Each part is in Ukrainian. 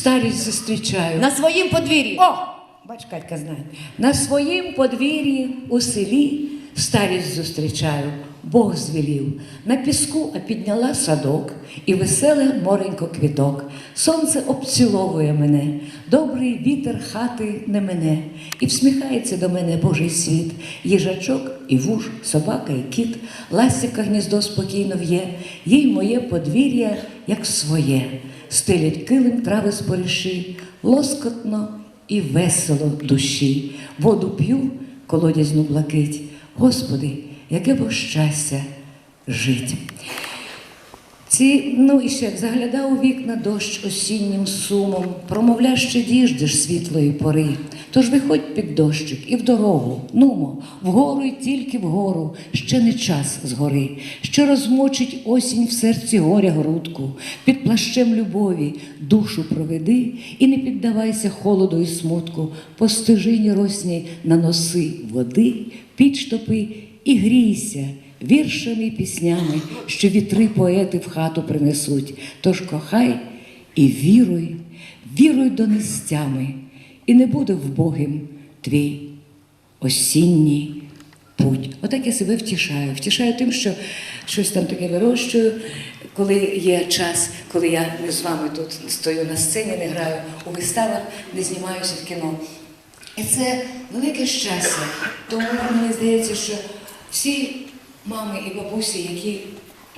старість зустрічаю. На своїм подвір'ї. О! Бач, Катька знає. На своїм подвір'ї у селі старість зустрічаю, Бог звелів. На піску а підняла садок і веселе моренько квіток. Сонце обціловує мене, добрий вітер хати не мене, і всміхається до мене Божий світ. Їжачок і вуж, собака і кіт, ластівка гніздо спокійно в'є, їй моє подвір'я, як своє, стелять килим трави споріші, лоскотно і весело душі. Воду п'ю, колодязну блакить. Господи, яке б щастя жить. Ці, ну і ще заглядав у вікна дощ осіннім сумом, промовля, що діждеш світлої пори. Тож виходь під дощик і в дорогу, нумо, вгору й тільки вгору, ще не час згори, що розмочить осінь в серці горя грудку, під плащем любові душу проведи і не піддавайся холоду і смутку, по стежині росні на носи води, підштопи і грійся віршами і піснями, що вітри поети в хату принесуть. Тож кохай і віруй, віруй донестями, і не буде вбогим твій осінній путь. Отак я себе втішаю. Втішаю тим, що щось там таке вирощую, коли є час, коли я не з вами тут стою на сцені, не граю у виставах, не знімаюся в кіно. І це велике щастя. Тому мені здається, що всі мами і бабусі, які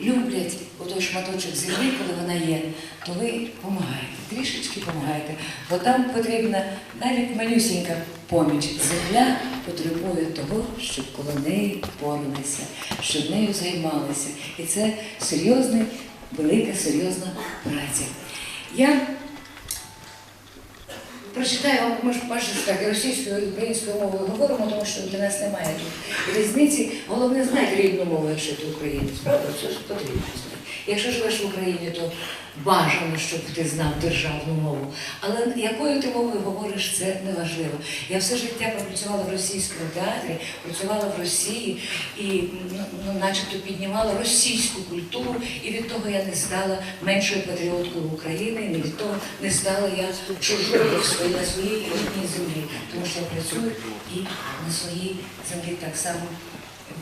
люблять отой шматочок землі, коли вона є, то ви допомагаєте, трішечки допомагаєте. Бо там потрібна навіть малюсінька поміч. Земля потребує того, щоб коло неї боролися, щоб нею займалися. І це серйозна, велика, серйозна праця. Я Прочитаю ми ж бачите, так російською, і українською мовою говоримо, тому що для нас немає тут різниці. Головне знати рідну мову, якщо ти українець. Правда, це ж потрібно. Якщо живеш в Україні, то бажано, щоб ти знав державну мову. Але якою ти мовою говориш, це не важливо. Я все життя пропрацювала в російському театрі, працювала в Росії і ну, ну, начебто піднімала російську культуру, і від того я не стала меншою патріоткою України, і від того не стала я чужою на своїй рідній землі, тому що я працюю і на своїй землі так само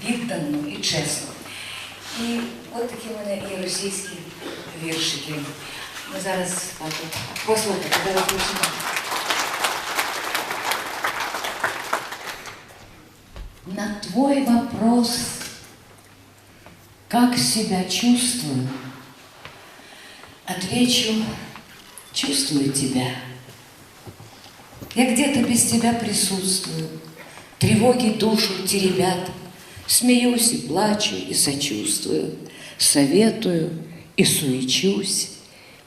віддано і чесно. І от такі в мене і російські віршики. Ми зараз так, от, послухайте, давай почнемо. На твой вопрос, как себя чувствую, отвечу, чувствую тебя. Я где-то без тебя присутствую, тревоги душу теребят, смеюсь и плачу и сочувствую, советую и суечусь,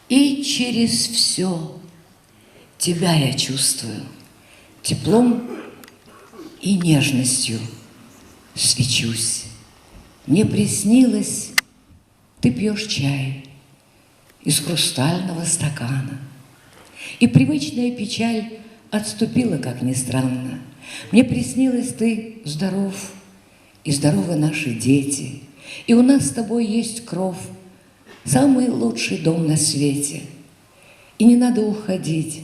и через все тебя я чувствую, теплом и нежностью свечусь. Мне приснилось, ты пьешь чай из хрустального стакана, и привычная печаль отступила, как ни странно. Мне приснилось, ты здоров, и здоровы наши дети, и у нас с тобой есть кров, самый лучший дом на свете. И не надо уходить,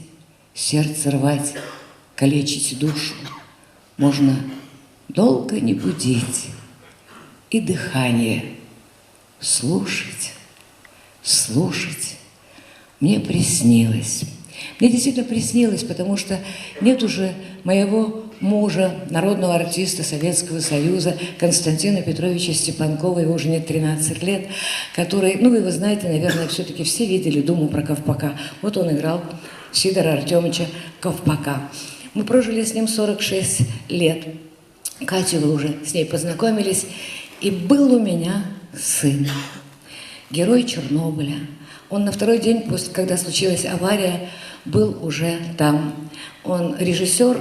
сердце рвать, калечить душу. Можно долго не будить и дыхание слушать, слушать. Мне приснилось. Мне действительно приснилось, потому что нет уже моего мужа, народного артиста Советского Союза Константина Петровича Степанкова, его уже нет 13 лет, который, ну вы его знаете, наверное, все-таки все видели «Думу про Ковпака». Вот он играл Сидора Артемовича Ковпака. Мы прожили с ним 46 лет. Катя, вы уже с ней познакомились. И был у меня сын, герой Чернобыля. Он на второй день, после, когда случилась авария, был уже там. Он режиссер,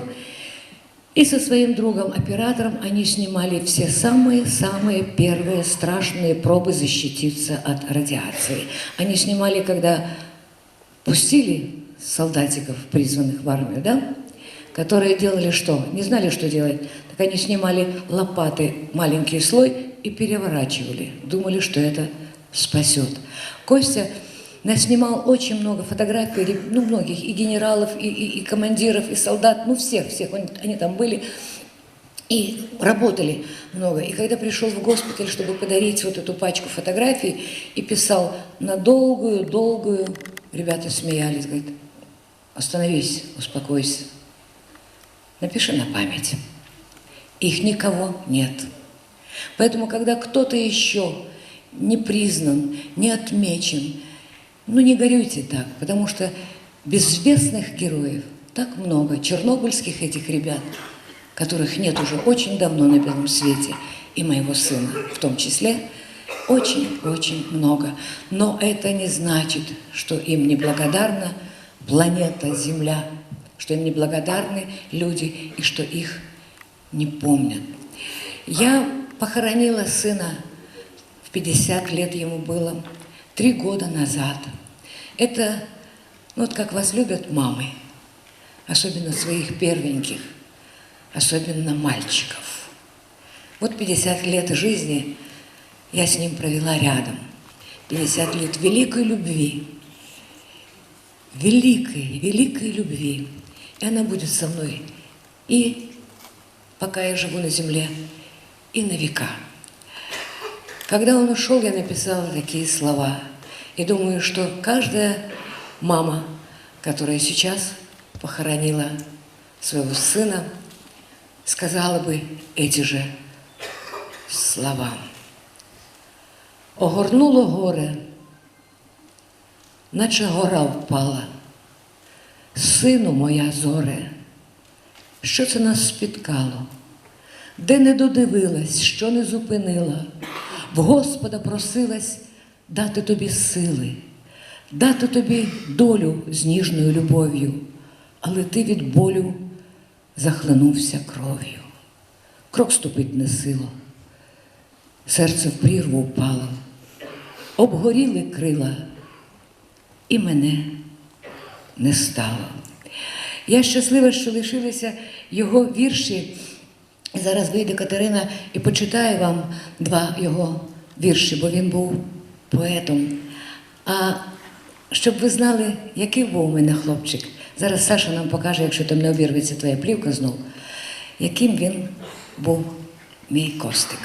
и со своим другом-оператором они снимали все самые-самые первые страшные пробы защититься от радиации. Они снимали, когда пустили солдатиков, призванных в армию, да? которые делали что? Не знали, что делать. Так они снимали лопаты, маленький слой и переворачивали. Думали, что это спасет. Костя наснимал очень много фотографий, ну, многих, и генералов, и, и- и командиров, и солдат, ну, всех, всех, он- они там были. И работали много. И когда пришел в госпиталь, чтобы подарить вот эту пачку фотографий, и писал на долгую, долгую, ребята смеялись, говорит, остановись, успокойся, напиши на память. Их никого нет. Поэтому, когда кто-то еще не признан, не отмечен, ну не горюйте так, потому что безвестных героев так много, чернобыльских этих ребят, которых нет уже очень давно на белом свете, и моего сына в том числе, очень-очень много. Но это не значит, что им не благодарна планета Земля, что им не благодарны люди и что их не помнят. Я похоронила сына в 50 лет ему было, три года назад. Это, ну вот как вас любят мамы, особенно своих первеньких, особенно мальчиков. Вот 50 лет жизни я с ним провела рядом. 50 лет великой любви, великой, великой любви. И она будет со мной и пока я живу на земле, и на века. Когда он ушел, я написала такие слова. И думаю, что каждая мама, которая сейчас похоронила своего сына, сказала бы эти же слова. Огорнуло горе, наче гора впала. Сину моя зоре, що це нас спіткало? Де не додивилась, що не зупинила, в Господа просилась дати тобі сили, дати тобі долю з ніжною любов'ю, але ти від болю захлинувся кров'ю. Крок ступить не сило, серце в прірву впало, обгоріли крила, і мене не стало. Я щаслива, що лишилися його вірші. Зараз вийде Катерина і почитає вам два його вірші, бо він був поетом. А щоб ви знали, який був у мене хлопчик, зараз Саша нам покаже, якщо там не обірветься твоя плівка знов, яким він був мій Костик.